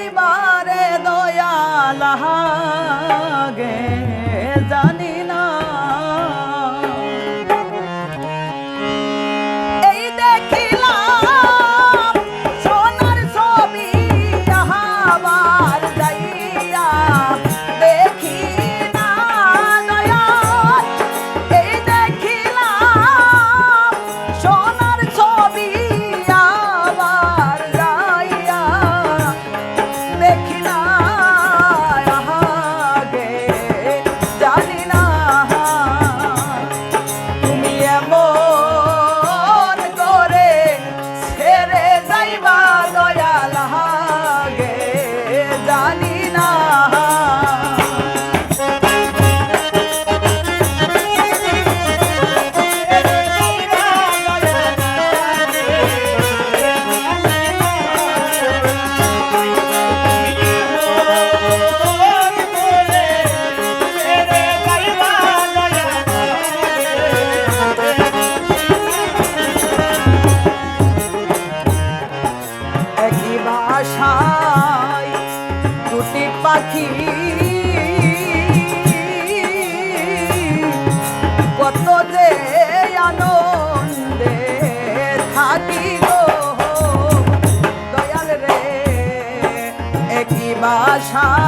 যাইবারে দয়াল হাগে আশা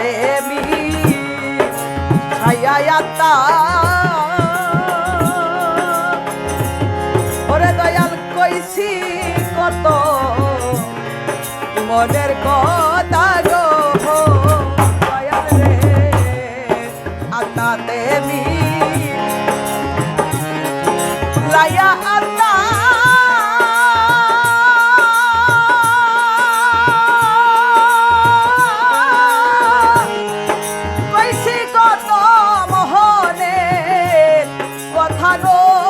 দেবী ছায়ায়াতা ওরে দয়াল কইছি কত মনের Oh.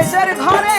দেশের ঘরে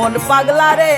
মন পাগলা রে।